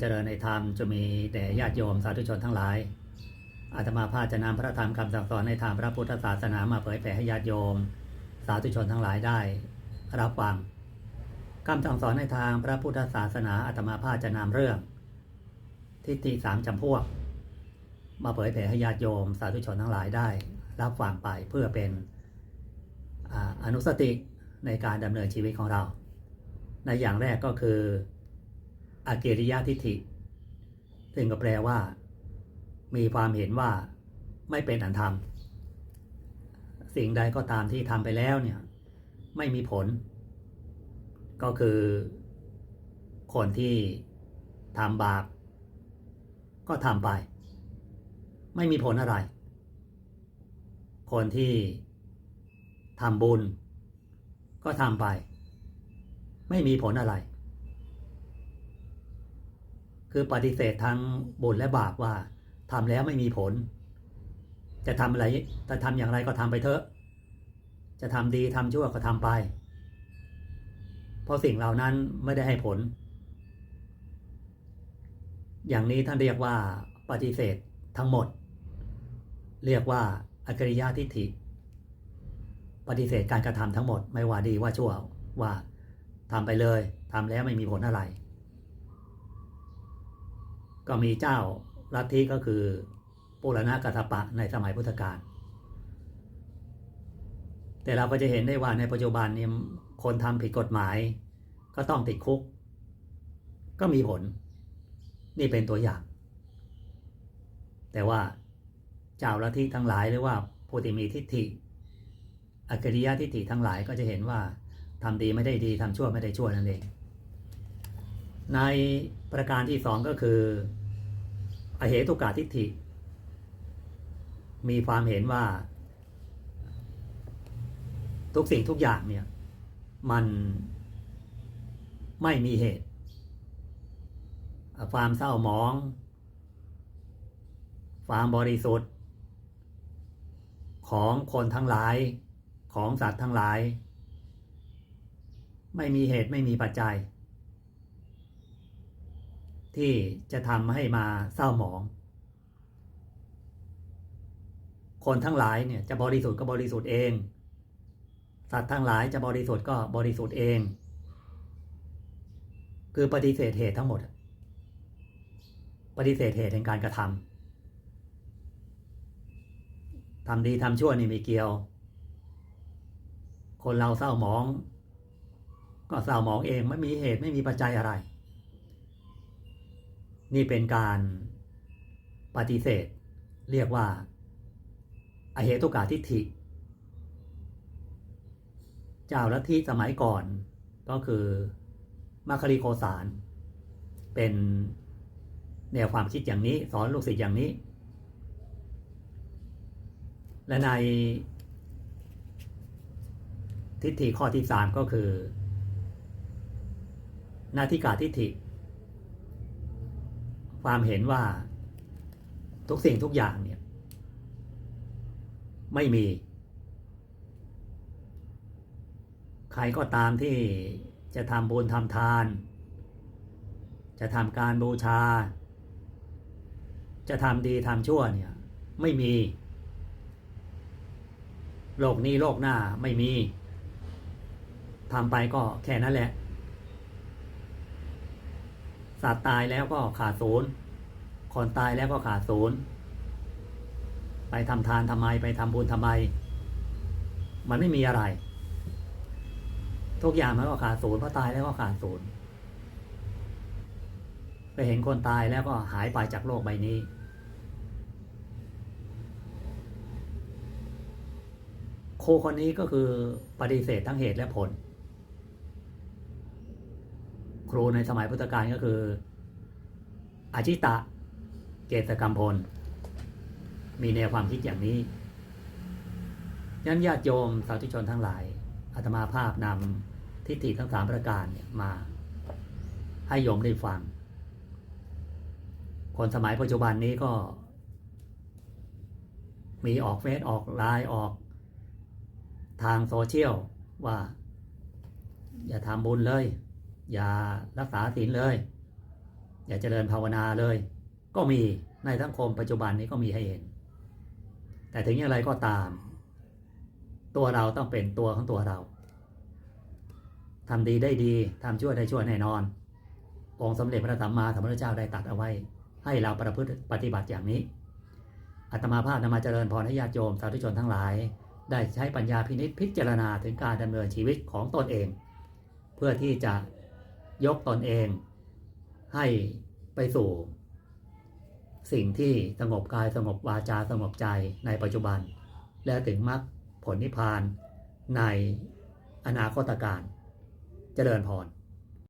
เจริญในธรรมจะมีแต่ญาติโยมสาธุชนทั้งหลาย อาตมาภาจะนำพระธรรมคำสั่งสอนในทางพระพุทธศาสนามาเผยแผ่ให้ญาติโยม สาธุชนทั้งหลายได้ รับฟังคำสั่งสอนในทางพระพุทธศาสนาอาตมาภาจะนำเรื่อง ทิฏฐิสามจำพวก มาเผยแผ่ให้ญาติโยม สาธุชนทั้งหลายได้ รับฟังไปเพื่อเป็นออนุสติในการดำเนินชีวิตของเรา ในอย่างแรกก็คือ อาเกริยทิฏฐิ ซึ่งก็แปลว่า มีความเห็นว่าไม่เป็นอันธรรม สิ่งใดก็ตามที่ทำไปแล้วเนี่ย ไม่มีผล ก็คือคนที่ทำบาป ก็ทำไป ไม่มีผลอะไร คนที่ทำบุญ ก็ทำไป ไม่มีผลอะไร คือปฏิเสธทั้งบุญและบาปว่าทำแล้วไม่มีผล จะทำอะไรจะทำอย่างไรก็ทำไปเถอะ จะทำดีทำชั่วก็ทำไป เพราะสิ่งเหล่านั้นไม่ได้ให้ผล อย่างนี้ท่านเรียกว่าปฏิเสธทั้งหมด เรียกว่าอัจริยะทิฏฐิ ปฏิเสธการกระทำทั้งหมด ไม่ว่าดีว่าชั่วว่าทำไปเลยทำแล้วไม่มีผลอะไร ก็มีเจ้าลัทธิก็คือปุรณกัสปะในสมัยพุทธกาลแต่เราก็จะเห็นได้ว่าในปัจจุบันนี่ยคนทำผิดกฎหมาย ก็ต้องติดคุก ก็มีผล นี่เป็นตัวอย่าง แต่ว่าเจ้าลัทธิทั้งหลายหรือว่าผู้ที่มีทิฏฐิอัจฉริยะทิฏฐิทั้งหลายก็จะเห็นว่าทำดีไม่ได้ดีทำชั่วไม่ได้ชั่วนั่นเอง ในประการที่สองก็คือ อเหตุกาทิฏฐิ มีความเห็นว่า ทุกสิ่งทุกอย่างเนี่ย มันไม่มีเหตุ ความเศร้าหมอง ความบริสุทธิ์ ของคนทั้งหลายของสัตว์ทั้งหลาย ไม่มีเหตุไม่มีปัจจัย ที่จะทำให้มาเศร้าหมอง คนทั้งหลายเนี่ยจะบริสุทธิ์ก็บริสุทธิ์เอง สัตว์ทั้งหลายจะบริสุทธิ์ก็บริสุทธิ์เอง คือปฏิเสธเหตุทั้งหมด ปฏิเสธเหตุแห่งการกระทำทำดีทำชั่วนี่ไม่เกี่ยว คนเราเศร้าหมอง ก็เศร้าหมองเองไม่มีเหตุไม่มีปัจจัยอะไร นี่เป็นการปฏิเสธ เรียกว่าอเหตุกาทิฏฐิ เจ้าลัทธิสมัยก่อนก็คือมัคคริโคสาร เป็นแนวความคิดอย่างนี้ สอนลูกศิษย์อย่างนี้ และในทิฏฐิข้อที่สามก็คือ นาทิกาทิฏฐิ ความเห็นว่าทุกสิ่งทุกอย่างเนี่ย ไม่มี ใครก็ตามที่จะทำบุญทำทาน จะทำการบูชา จะทำดีทำชั่วเนี่ย ไม่มี โลกนี้โลกหน้าไม่มีทำไปก็แค่นั้นแหละ สัตว์ตายแล้วก็ขาดศูนย์คนตายแล้วก็ขาดศูนย์ไปทำทานทำไมไปทำบุญทำไม มันไม่มีอะไร ทุกอย่างมันก็ขาดศูนย์เพราะตายแล้วก็ขาดศูนย์ไปเห็นคนตายแล้วก็หายไปจากโลกใบนี้ โคคนนี้ก็คือปฏิเสธทั้งเหตุและผล ครูในสมัยพุทธกาลก็คือ อาชิตะเกตกรรมพล มีแนวความคิดอย่างนี้ยันญาติโยมสาธุชนทั้งหลายอาตมาภาพนำทิฏฐิทั้งสามประการเนี่ยมา ให้โยมได้ฟัง คนสมัยปัจจุบันนี้ก็ มีออกเฟซออกไลน์ออก ทางโซเชียลว่า อย่าทำบุญเลย อย่ารักษาศีลเลย อย่าเจริญภาวนาเลย ก็มีในสังคมปัจจุบันนี้ก็มีให้เห็น แต่ถึงอย่างไรก็ตาม ตัวเราต้องเป็นตัวของตัวเราทำดีได้ดีทำชั่วได้ชั่วแน่นอน องค์สมเด็จพระสัมมาสัมพุทธเจ้าได้ตัดเอาไว้ ให้เราประพฤติปฏิบัติอย่างนี้อาตมาภาพนำมาเจริญพรให้ญาติโยมสาธุชนทั้งหลาย ได้ใช้ปัญญาพินิจพิจารณาถึงการดำเนินชีวิตของตนเอง เพื่อที่จะ ยกตนเองให้ไปสู่ สิ่งที่สงบกายสงบวาจาสงบใจในปัจจุบัน และถึงมรรคผลนิพพานในอนาคตการเจริญพร